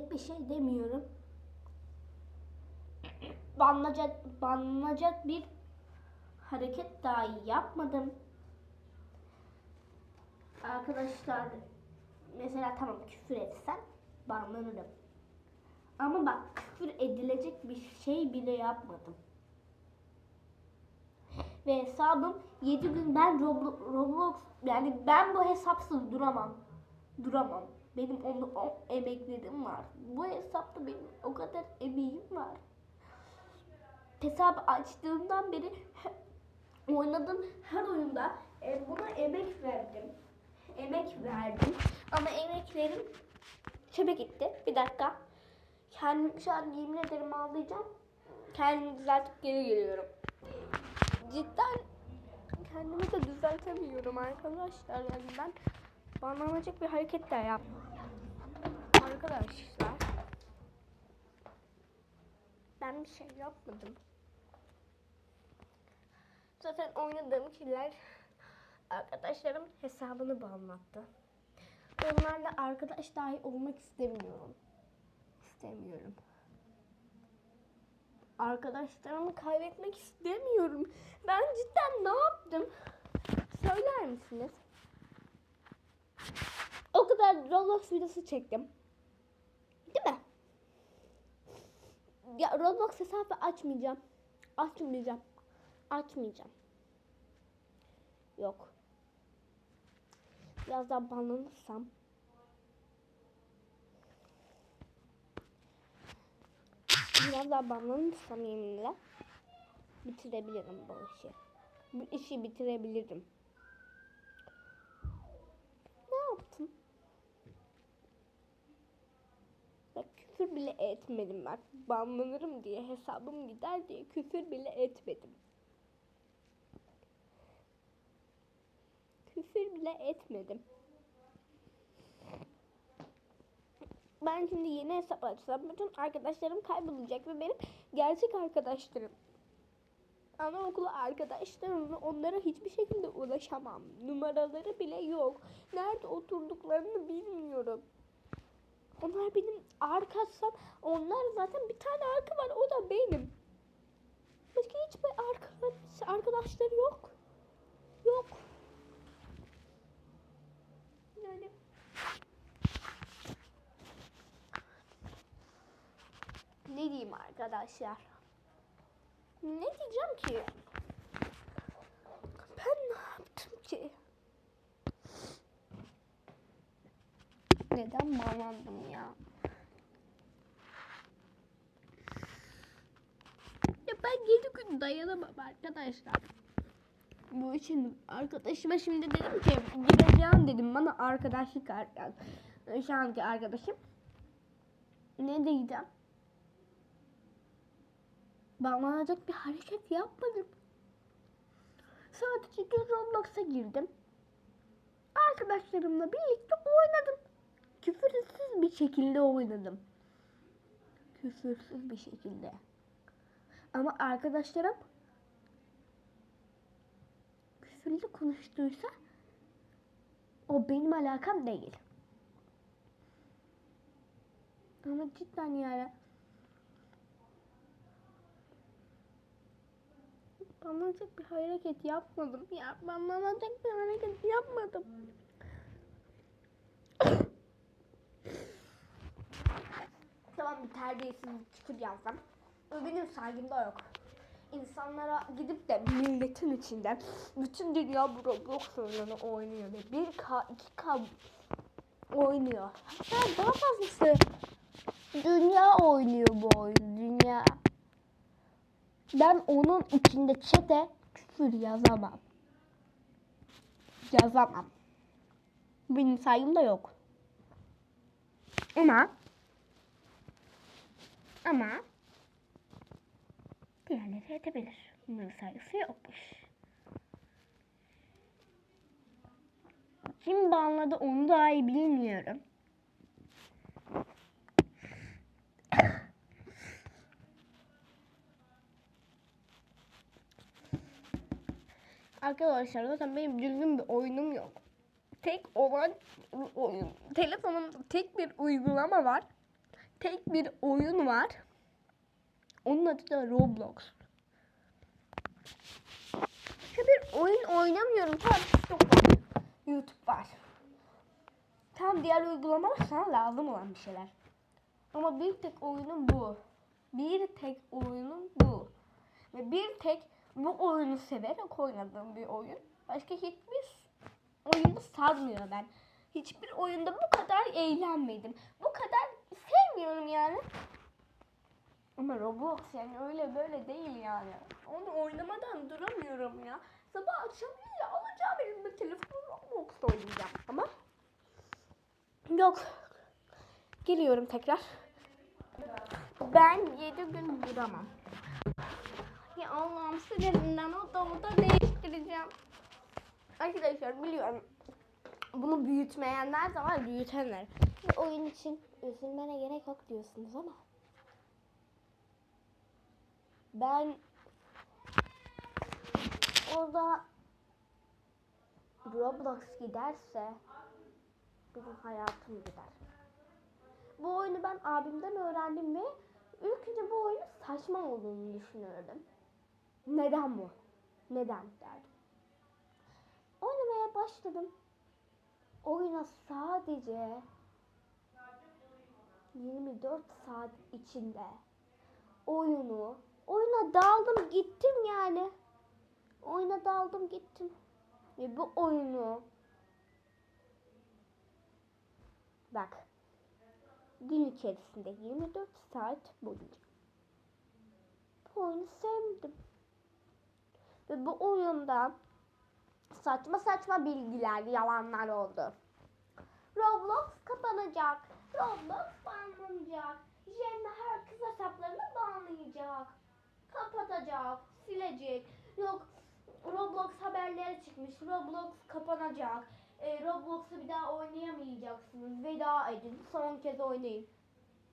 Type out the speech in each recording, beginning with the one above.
edilecek bir şey demiyorum. Banlanacak, banlanacak bir hareket dahi yapmadım. Arkadaşlar mesela tamam küfür etsem banlanırım. Ama bak küfür edilecek bir şey bile yapmadım. Ve hesabım 7 gün ben Roblo- Roblox yani ben bu hesapsız duramam. Duramam. Benim onu o emeklerim var. Bu hesapta benim o kadar emeğim var. Hesabı açtığımdan beri oynadığım her oyunda e, buna emek verdim. Emek verdim. Ama emeklerim çöpe gitti. Bir dakika. Kendim şu an yemin ederim ağlayacağım. Kendimi düzeltip geri geliyorum. Cidden kendimi de düzeltemiyorum arkadaşlar. Yani ben banlanacak bir hareket de yap. Arkadaşlar. Ben bir şey yapmadım. Zaten oynadığım kişiler arkadaşlarım hesabını banlattı. Onlarla arkadaş dahi olmak istemiyorum. İstemiyorum. Arkadaşlarımı kaybetmek istemiyorum. Ben cidden ne yaptım? Söyler misiniz? O kadar Roblox videosu çektim. Değil mi? Ya Roblox hesabı açmayacağım. Açmayacağım. Açmayacağım. Yok. Biraz daha banlanırsam. Biraz daha banlanırsam yeminle bitirebilirim bu işi. Bu işi bitirebilirim. Ne yaptım? Bak küfür bile etmedim bak. Banlanırım diye hesabım gider diye küfür bile etmedim. Küfür bile etmedim. Ben şimdi yeni hesap açsam bütün arkadaşlarım kaybolacak ve benim gerçek arkadaşlarım. Anaokulu arkadaşlarımla onlara hiçbir şekilde ulaşamam. Numaraları bile yok. Nerede oturduklarını bilmiyorum. Onlar benim arkadaşlar. Onlar zaten bir tane arka var. O da benim. Başka hiçbir arkadaş, arkadaşları yok. Yok. Yani ne diyeyim arkadaşlar? Ne diyeceğim ki? Ben ne yaptım ki? Neden bağlandım ya? Ya ben 7 gün dayanamam arkadaşlar. Bu için arkadaşıma şimdi dedim ki gideceğim dedim bana arkadaşlık ar- yani şu anki arkadaşım. Ne diyeceğim? Bağlanacak bir hareket yapmadım. Sadece Roblox'a girdim. Arkadaşlarımla birlikte oynadım. Küfürsüz bir şekilde oynadım. Küfürsüz bir şekilde. Ama arkadaşlarım küfürlü konuştuysa o benim alakam değil. Ama cidden yani banlanacak bir hareket yapmadım ya. Banlanacak bir hareket yapmadım. tamam bir terbiyesiz küfür yazdım. Benim saygımda yok. İnsanlara gidip de milletin içinde bütün dünya bu Roblox oyununu oynuyor ve 1K 2K oynuyor. Hatta daha fazlası dünya oynuyor bu oyun dünya. Ben onun içinde çete küfür yazamam. Yazamam. Benim saygım da yok. Ama ama diğerleri edebilir. Bunların saygısı yokmuş. Kim banladı onu daha iyi bilmiyorum. Arkadaşlar zaten benim düzgün bir oyunum yok. Tek olan oyun. Telefonumda tek bir uygulama var. Tek bir oyun var. Onun adı da Roblox. Başka bir oyun oynamıyorum. Var. YouTube var. Tam diğer uygulamalar sana lazım olan bir şeyler. Ama bir tek oyunum bu. Bir tek oyunum bu. Ve bir tek bu oyunu severek oynadığım bir oyun. Başka hiçbir oyunu sarmıyor ben. Hiçbir oyunda bu kadar eğlenmedim. Bu kadar sevmiyorum yani. Ama Roblox yani öyle böyle değil yani. Onu oynamadan duramıyorum ya. Sabah akşam bile alacağım elimde telefonu Roblox oynayacağım. Ama yok. Geliyorum tekrar. Ben 7 gün duramam. Ya Allah'ım sinirinden o da değiştireceğim. Arkadaşlar biliyorum. Bunu büyütmeyenler de var, büyütenler. Bir oyun için üzülmene gerek yok diyorsunuz ama ben orada Roblox giderse benim hayatım gider. Bu oyunu ben abimden öğrendim ve ilk önce bu oyunun saçma olduğunu düşünüyordum. Neden bu? Neden derdim. Oynamaya başladım. Oyuna sadece 24 saat içinde oyunu oyuna daldım gittim yani. Oyuna daldım gittim. Ve bu oyunu bak gün içerisinde 24 saat boyunca bu oyunu sevdim. Ve bu oyunda saçma saçma bilgiler, yalanlar oldu. Roblox kapanacak. Roblox banlanacak. Jenna herkes hesaplarını banlayacak. Kapatacak, silecek. Yok Roblox haberleri çıkmış. Roblox kapanacak. E, Roblox'u bir daha oynayamayacaksınız. Veda edin. Son kez oynayın.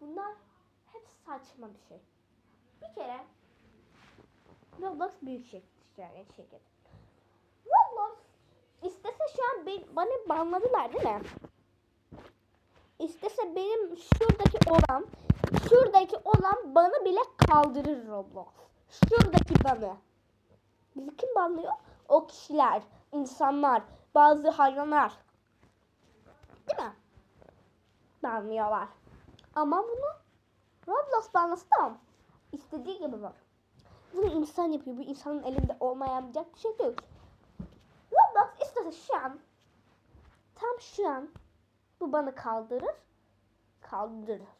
Bunlar hep saçma bir şey. Bir kere Roblox büyük şirket. şirket. Roblox istese şu an ben, bana banladılar değil mi? İstese benim şuradaki olan, şuradaki olan banı bile kaldırır Roblox. Şuradaki banı. Bizi kim banlıyor? O kişiler, insanlar, bazı hayvanlar. Değil mi? Banlıyorlar. Ama bunu Roblox banlası tamam. İstediği gibi var. Bunu insan yapıyor. Bu insanın elinde olmayamayacak bir şey değil. Roblox istese şu an tam şu an bu bana kaldırır. Kaldırır.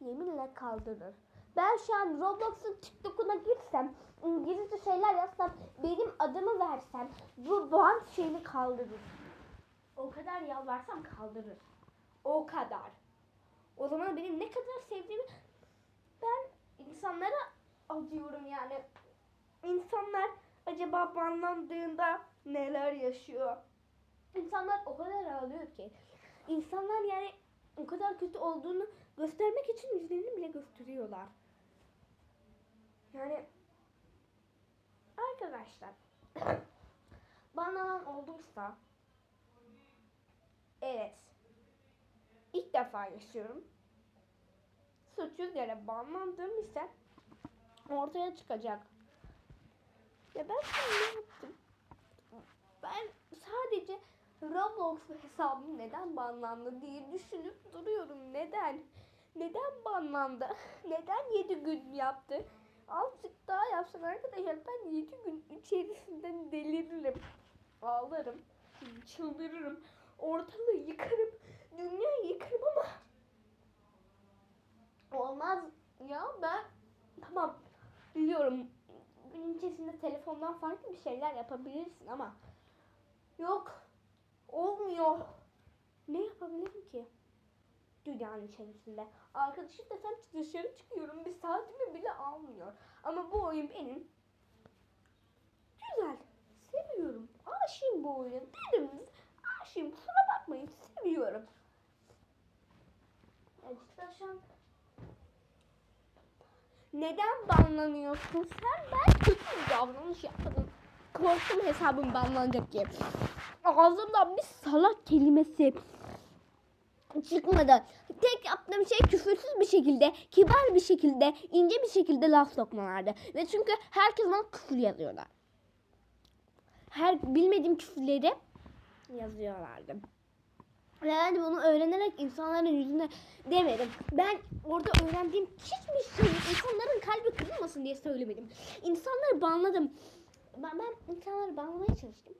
Yeminle kaldırır. Ben şu an Roblox'un TikTok'una girsem, İngilizce şeyler yazsam, benim adımı versem bu ban şeyini kaldırır. O kadar yalvarsam kaldırır. O kadar. O zaman benim ne kadar sevdiğimi ben insanlara acıyorum yani. İnsanlar acaba banlandığında neler yaşıyor? İnsanlar o kadar ağlıyor ki. İnsanlar yani o kadar kötü olduğunu göstermek için yüzlerini bile gösteriyorlar. Yani arkadaşlar banlanan olduysa evet ilk defa yaşıyorum. Suçsuz yere banlandığım ise ortaya çıkacak. Ya ben ne yaptım? Ben sadece Roblox hesabım neden banlandı diye düşünüp duruyorum. Neden? Neden banlandı? Neden 7 gün yaptı? Azıcık daha yapsın arkadaşlar. Ben 7 gün içerisinde deliririm. Ağlarım. Çıldırırım. Ortalığı yıkarım. Dünyayı yıkarım ama olmaz ya ben tamam biliyorum gün içerisinde telefondan farklı bir şeyler yapabilirsin ama yok olmuyor. Ne yapabilirim ki? Dünyanın içerisinde. Arkadaşım desem dışarı çıkıyorum. Bir saatimi bile almıyor. Ama bu oyun benim. Güzel. Seviyorum. Aşığım bu oyuna. Derim. Aşığım. Kusura bakmayın. Seviyorum. Ya cidden şu an neden banlanıyorsun sen? Ben kötü bir davranış yapmadım. Korktum hesabım banlanacak diye. Ağzımdan bir salak kelimesi çıkmadı. Tek yaptığım şey küfürsüz bir şekilde, kibar bir şekilde, ince bir şekilde laf sokmalardı. Ve çünkü herkes bana küfür yazıyorlar. Her bilmediğim küfürleri yazıyorlardı. Yani bunu öğrenerek insanların yüzüne demedim. Ben orada öğrendiğim hiçbir şey insanların kalbi kırılmasın diye söylemedim. İnsanları banladım. Ben, ben insanları banlamaya çalıştım.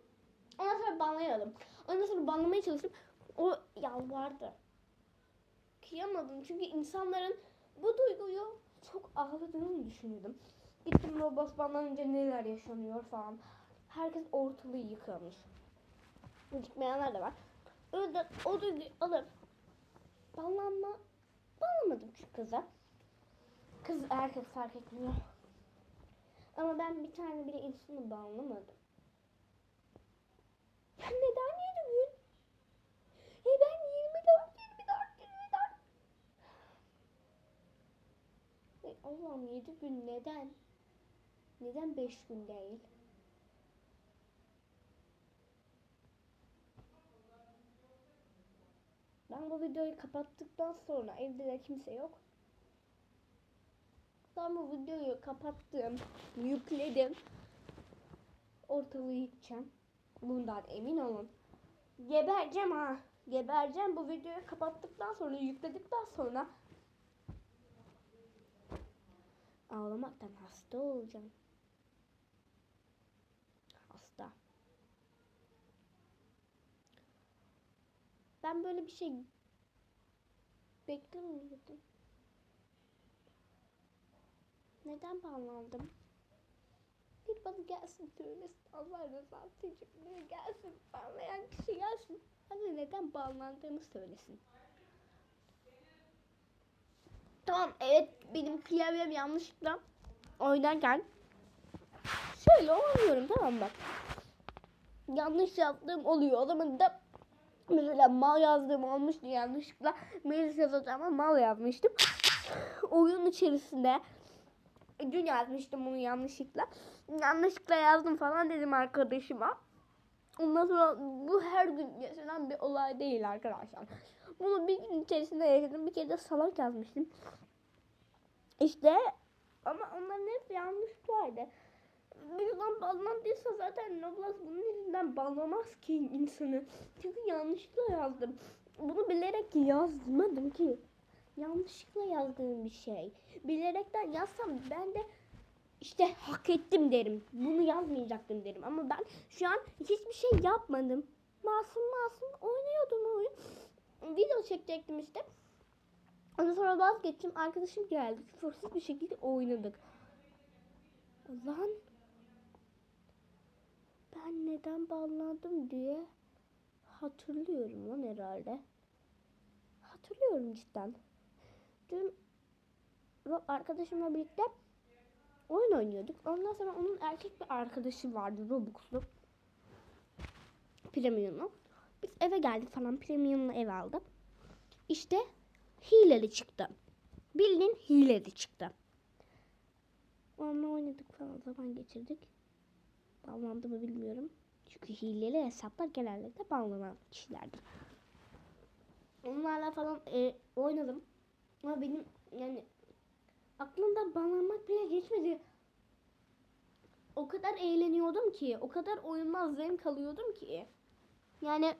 Ondan sonra banlayamadım. Ondan sonra banlamaya çalıştım. O yalvardı. Kıyamadım çünkü insanların bu duyguyu çok ağladığını düşünüyordum. Gittim Roblox banlanınca neler yaşanıyor falan. Herkes ortalığı yıkamış. Yıkmayanlar da var. Öyle o duyguyu alıp banlanma banlamadım şu kıza. Kız erkek fark etmiyor. Ama ben bir tane bile insanı banlamadım. Ya neden yedi gün? E ben 24, 24, 24. E Allah'ım 7 gün neden? Neden 5 gün değil? Ben bu videoyu kapattıktan sonra evde de kimse yok. Ben bu videoyu kapattım, yükledim. Ortalığı yıkacağım. Bundan emin olun. Gebereceğim ha. Gebereceğim bu videoyu kapattıktan sonra, yükledikten sonra ağlamaktan hasta olacağım. Hasta. Ben böyle bir şey beklemiyordum. Neden bağlandım? Bir bana gelsin söylesin. Allah rızası için biri gelsin. Bağlayan kişi gelsin. Bana neden bağlandığımı söylesin. Tamam evet benim klavyem yanlışlıkla oynarken şöyle oynuyorum tamam bak. Yanlış yaptığım oluyor. O zaman da mesela mal yazdığım olmuştu yanlışlıkla. Melis yazacağıma mal yazmıştım. Oyun içerisinde dün yazmıştım bunu yanlışlıkla. Yanlışlıkla yazdım falan dedim arkadaşıma. Ondan sonra bu her gün yaşanan bir olay değil arkadaşlar. Bunu bir gün içerisinde yaşadım. Bir kere de salak yazmıştım. İşte ama onların hep yanlışlardı. Birden bağlandıysa zaten Roblox bunun yüzünden bağlamaz ki insanı. Çünkü yanlışlıkla yazdım. Bunu bilerek yazmadım ki. Yanlışlıkla yazdığım bir şey. Bilerekten yazsam ben de işte hak ettim derim. Bunu yazmayacaktım derim. Ama ben şu an hiçbir şey yapmadım. Masum masum oynuyordum oyun. Video çekecektim işte. Ondan sonra vazgeçtim. Arkadaşım geldi. Küfürsüz bir şekilde oynadık. Lan ben neden bağlandım diye hatırlıyorum lan herhalde. Hatırlıyorum cidden. Dün arkadaşımla birlikte oyun oynuyorduk. Ondan sonra onun erkek bir arkadaşı vardı Robux'lu. Premium'lu. Biz eve geldik falan Premium'lu ev aldık. İşte hileli çıktı. Bildiğin hileli çıktı. Onunla oynadık falan zaman geçirdik. Bağlandı mı bilmiyorum. Çünkü hileli hesaplar genellikle bağlanan kişilerdir. Onlarla falan e, oynadım. Ama benim yani aklımda bağlanmak bile geçmedi. O kadar eğleniyordum ki, o kadar oyundan zevk alıyordum ki. Yani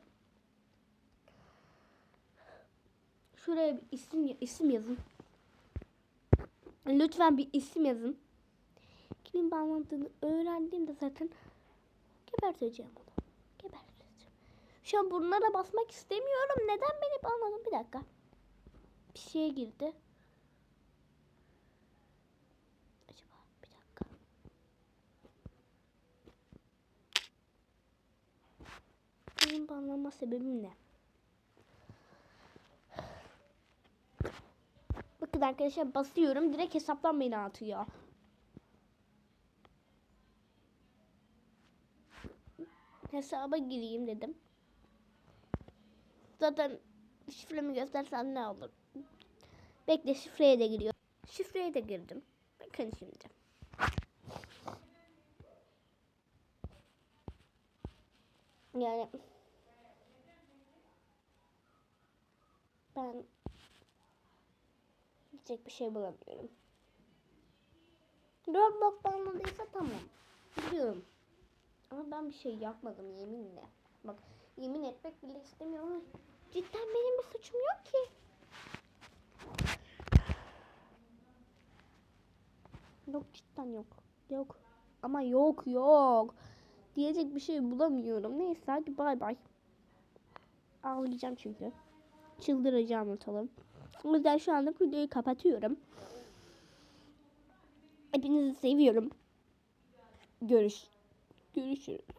şuraya bir isim isim yazın. Lütfen bir isim yazın. Kimin bağlandığını öğrendiğimde zaten geberteceğim onu. Geberteceğim. Şu an bunlara basmak istemiyorum. Neden beni bağladın? Bir dakika. Bir şeye girdi. Acaba bir dakika. Bağlanma sebebim ne? Bakın arkadaşlar basıyorum. Direkt hesaptan beni atıyor. Hesaba gireyim dedim. Zaten şifremi göstersem ne olur? Bekle şifreye de giriyor. Şifreye de girdim. Bakın şimdi. Yani diyecek bir şey bulamıyorum. Roblox banladıysa tamam. Biliyorum. Ama ben bir şey yapmadım yeminle. Bak yemin etmek bile istemiyorum cidden benim bir suçum yok ki. Yok cidden yok. Yok. Ama yok yok. Diyecek bir şey bulamıyorum. Neyse hadi bay bay. Ağlayacağım çünkü. Çıldıracağım ortalım. O yüzden şu anda videoyu kapatıyorum. Hepinizi seviyorum. Görüş. Görüşürüz.